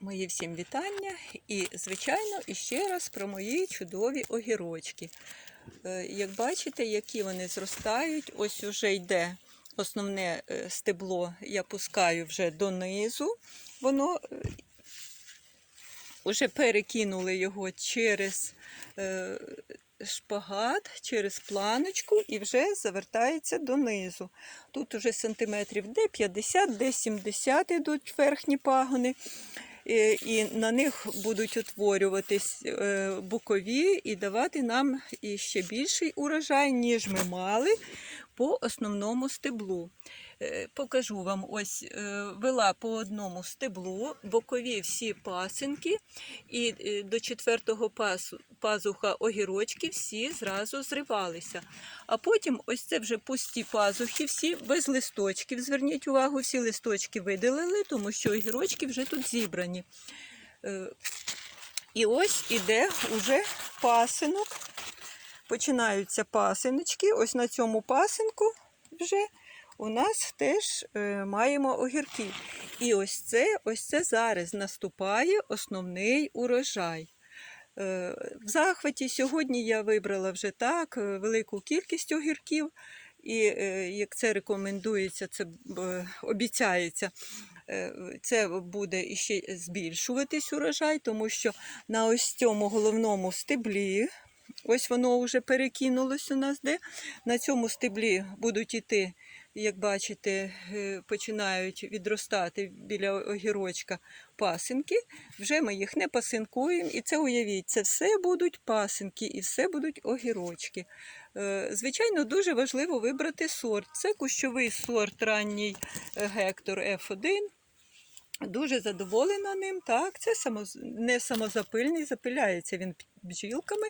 Мої всім вітання і, звичайно, іще раз про мої чудові огірочки. Е, Як бачите, які вони зростають, ось уже йде основне е, стебло, я пускаю вже донизу. Воно е, вже перекинули його через е, шпагат, через планочку і вже завертається донизу. Тут уже сантиметрів де 50, де 70 йдуть верхні пагони. Е, І на них будуть утворюватись букові бокові і давати нам іще більший урожай, ніж ми мали по основному стеблу. Е, Покажу вам ось е, вела по одному стеблу, бокові всі пасинки, і е, до четвертого пазуха огірочки всі зразу зривалися. А потім ось це вже пусті пазухи, всі без листочків. Зверніть увагу, всі листочки видалили, тому що огірочки вже тут зібрані. І ось іде уже пасинок. Починаються пасиночки. Ось на цьому пасинку вже у нас теж е, маємо огірки. І ось це, ось це зараз наступає основний урожай. Е, в захваті сьогодні я вибрала вже так е, велику кількість огірків, і як це рекомендується, це обіцяється. Це буде іще збільшуватись урожай, тому що на ось цьому головному стеблі, ось воно вже перекинулось у нас, де на цьому стеблі будуть іти, як бачите, е, починають відростати біля огірочка пасинки. Вже ми їх не пасинкуємо, і це уявіть, це все будуть пасинки і все будуть огірочки. Е, Звичайно, дуже важливо вибрати сорт. Це кущовий сорт ранній е, Гектор F1. Дуже задоволена ним. Так, це само, не самозапильний, запиляється він бджілками.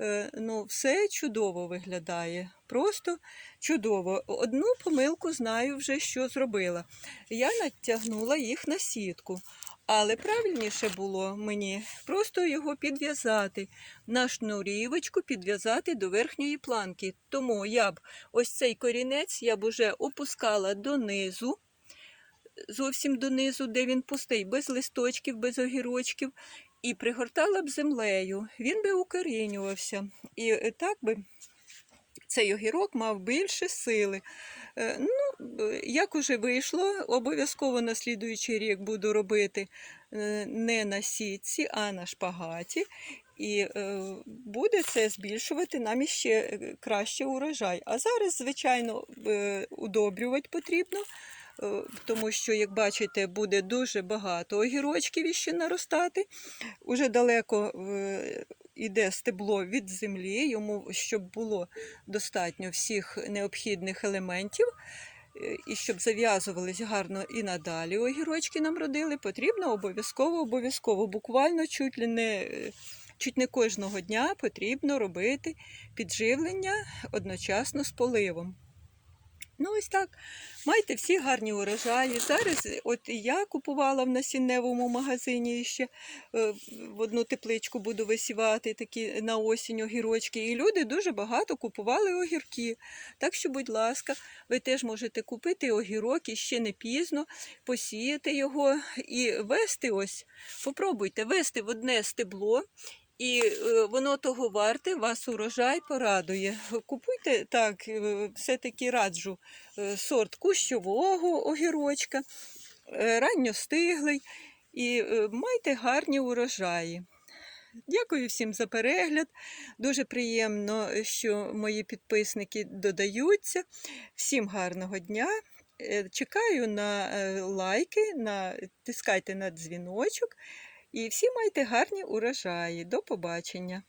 Е, ну, все чудово виглядає. Просто чудово. Одну помилку знаю вже, що зробила. Я натягнула їх на сітку. Але правильніше було мені просто його підв'язати на шнурівочку, підв'язати до верхньої планки. Тому я б ось цей корінець я б уже опускала донизу, зовсім донизу, де він пустий, без листочків, без огірочків, і пригортала б землею. Він би укорінювався. І е, так би цей огірок мав більше сили. Е, Ну, як уже вийшло, обов'язково на слідуючий рік буду робити е, не на сітці, а на шпагаті. І буде це збільшувати нам іще краще урожай. А зараз, звичайно, удобрювати потрібно, тому що, як бачите, буде дуже багато огірочків іще наростати. Уже далеко е, йде стебло від землі, йому щоб було достатньо всіх необхідних елементів. е, І щоб зав'язувались гарно і надалі огірочки нам родили, потрібно обов'язково, обов'язково, буквально чуть ли не, е, чуть не кожного дня потрібно робити підживлення одночасно з поливом. Ну, ось так. Майте всі гарні урожаї. Зараз, от я купувала в насінневому магазині ще е, в одну тепличку буду висівати такі на осінь огірочки. І люди дуже багато купували огірки. Так що, будь ласка, ви теж можете купити огірок і ще не пізно, посіяти його і вести ось. Попробуйте вести в одне стебло. І е, воно того варте, вас урожай порадує. Купуйте так, е, все-таки раджу е, сорт кущового огірочка, ранньостиглий, і майте гарні урожаї. Дякую всім за перегляд. Дуже приємно, що мої підписники додаються. Всім гарного дня. Чекаю на лайки, на, тискайте на дзвіночок. І всі майте гарні урожаї. До побачення!